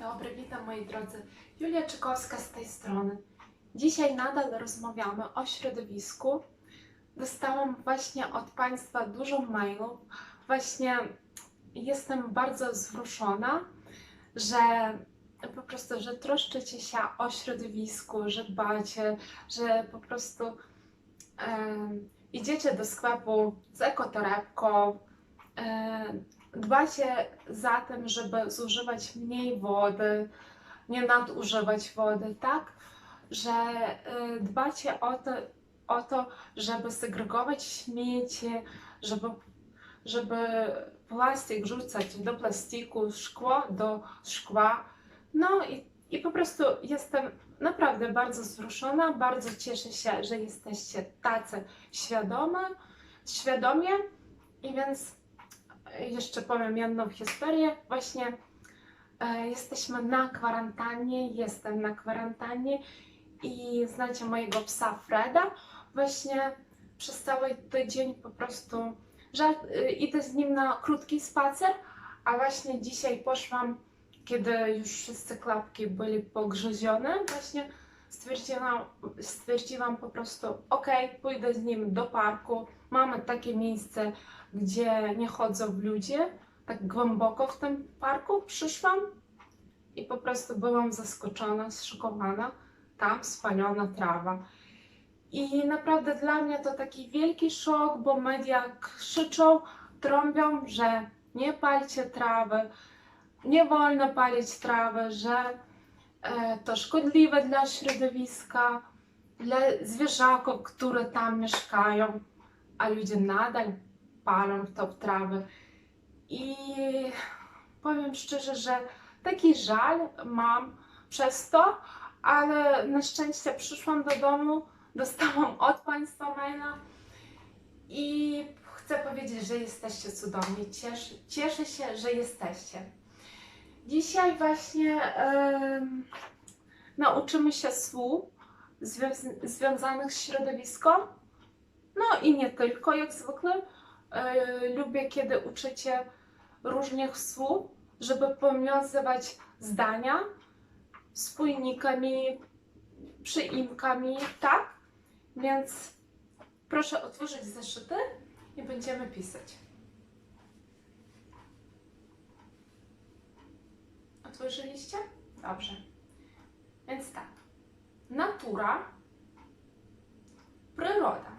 dobry, witam moi drodzy. Julia Czykowska z tej strony. Dzisiaj nadal rozmawiamy o środowisku. Dostałam właśnie od Państwa dużo mailów. Właśnie jestem bardzo wzruszona, że po prostu, że troszczycie się o środowisku, że dbacie, że po prostu em, idziecie do sklepu z ekotorebką, em, dbacie za tym, żeby zużywać mniej wody, nie nadużywać wody, tak? Że y, dbacie o to, o to, żeby segregować śmieci, żeby, żeby plastik rzucać do plastiku, szkło do szkła. No i, i po prostu jestem naprawdę bardzo wzruszona, bardzo cieszę się, że jesteście tacy świadomi, świadomie i więc jeszcze powiem jedną historię. Właśnie e, jesteśmy na kwarantannie, jestem na kwarantannie i znacie mojego psa Freda. Właśnie przez cały tydzień po prostu że e, idę z nim na krótki spacer, a właśnie dzisiaj poszłam, kiedy już wszyscy klapki byli pogryzione, właśnie stwierdziłam, stwierdziłam po prostu, ok, pójdę z nim do parku. Mamy takie miejsce, gdzie nie chodzą ludzie, tak głęboko w tym parku przyszłam i po prostu byłam zaskoczona, zszokowana. Tam spalona trawa. I naprawdę dla mnie to taki wielki szok, bo media krzyczą, trąbią, że nie palcie trawy, nie wolno palić trawy, że to szkodliwe dla środowiska, dla zwierzaków, które tam mieszkają, a ludzie nadal palą tą trawę. I powiem szczerze, że taki żal mam przez to, ale na szczęście przyszłam do domu, dostałam od Państwa maila i chcę powiedzieć, że jesteście cudowni. Cieszę, cieszę się, że jesteście. Dzisiaj właśnie nauczymy się słów zwią- związanych z środowiskiem. No i nie tylko, jak zwykle. E, lubię, kiedy uczycie różnych słów, żeby powiązywać zdania spójnikami, przyimkami, tak? Więc proszę otworzyć zeszyty i będziemy pisać. Otworzyliście? Dobrze. Więc tak. Natura, przyroda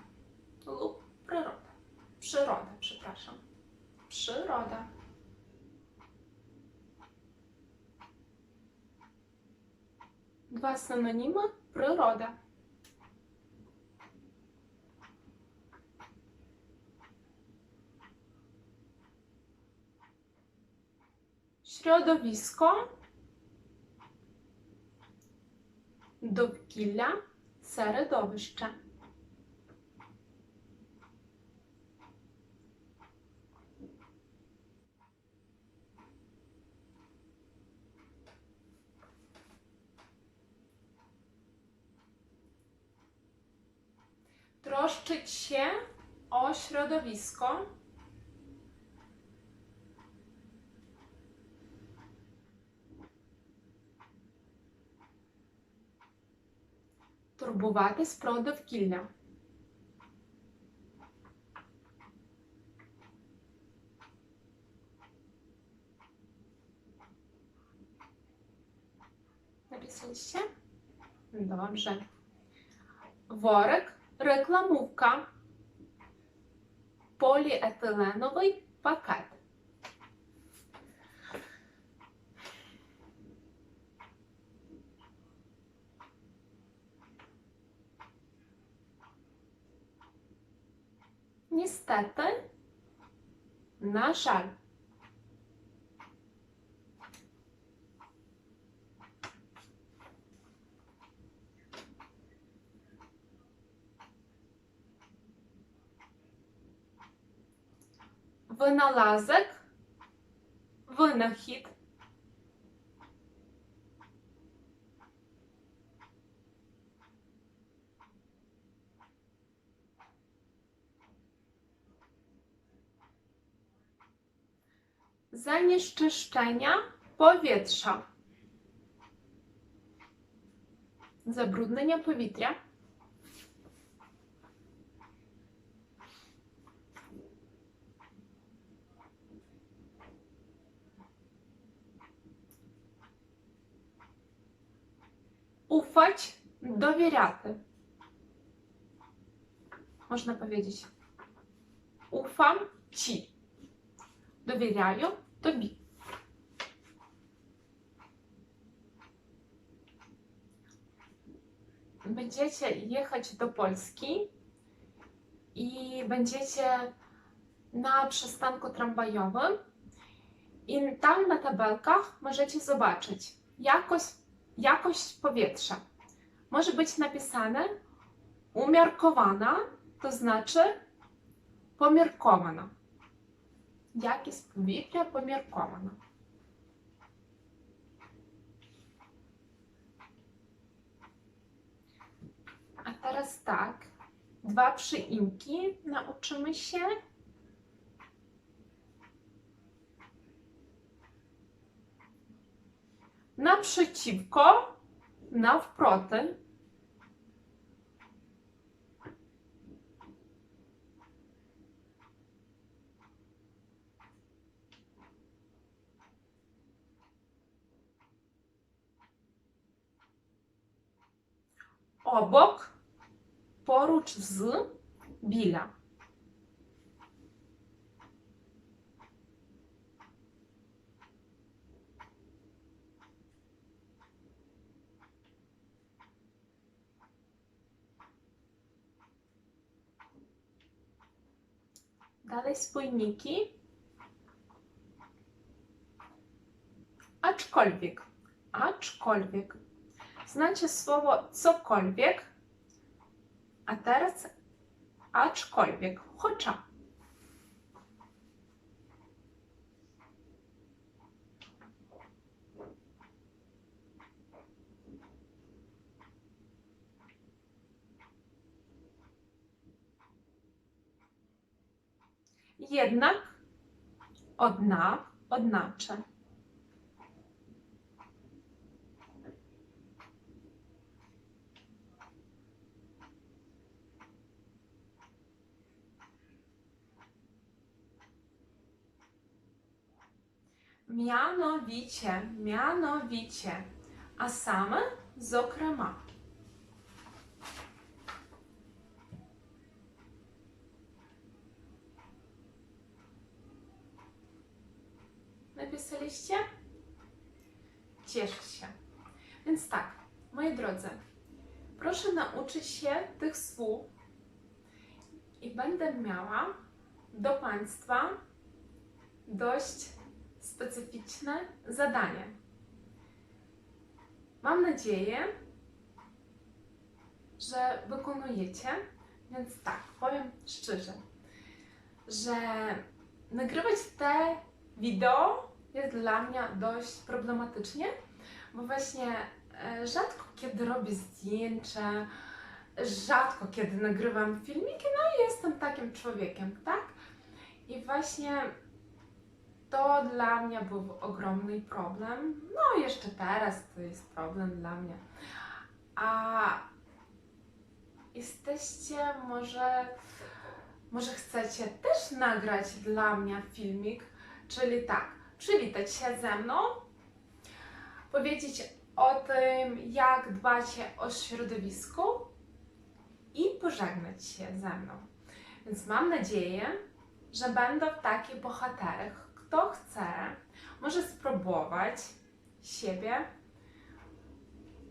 lub przyroda. Przyroda, przepraszam. Przyroda. Dwa synonimy przyroda. Środowisko, довкілля, середовище. Troszczyć się o środowisko. турбуватись про довкілля. Написали ще. Добре. Ворик, рекламувка, поліетиленовий пакет. Палети, на жаль. Виналазик. zanieczyszczenia powietrza. забруднення повітря. Ufać, довіряти. Можна powiedzieć. Ufam ci. Довіряю тобі. Będziecie jechać do Polski i będziecie na przystanku tramwajowym i tam na tabelkach możecie zobaczyć jakość, jakość powietrza. Może być napisane umiarkowana, to znaczy pomiarkowana. Jakość powietrza pomiarkowana. A teraz tak, dwa przyimki nauczymy się. Naprzeciwko, nawproty. obok, porucz z, bila. Dalej spójniki. Aczkolwiek, aczkolwiek znacie słowo cokolwiek, a teraz aczkolwiek, chociaż. jednak, odna, odnaczę. Mianowicie, mianowicie, a same зокрема. Napisaliście? Cieszę się. Więc tak, moi drodzy, proszę nauczyć się tych słów i będę miała do Państwa dość specyficzne zadanie. Mam nadzieję, że wykonujecie, więc tak, powiem szczerze, że nagrywać te wideo jest dla mnie dość problematycznie, bo właśnie e, rzadko kiedy robię zdjęcia, rzadko kiedy nagrywam filmiki, no i jestem takim człowiekiem, tak? I właśnie to dla mnie był ogromny problem. No, jeszcze teraz to jest problem dla mnie. A jesteście może, może chcecie też nagrać dla mnie filmik, czyli tak, przywitać się ze mną, powiedzieć o tym, jak dbacie o środowisko i pożegnać się ze mną. Więc mam nadzieję, że będą takie bohatery. Kto chce, może spróbować siebie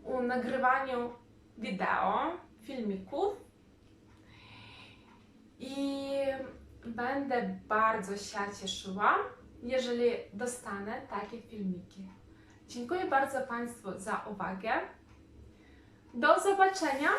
u nagrywaniu wideo, filmików i będę bardzo się cieszyła, jeżeli dostanę takie filmiki. Dziękuję bardzo Państwu za uwagę. Do zobaczenia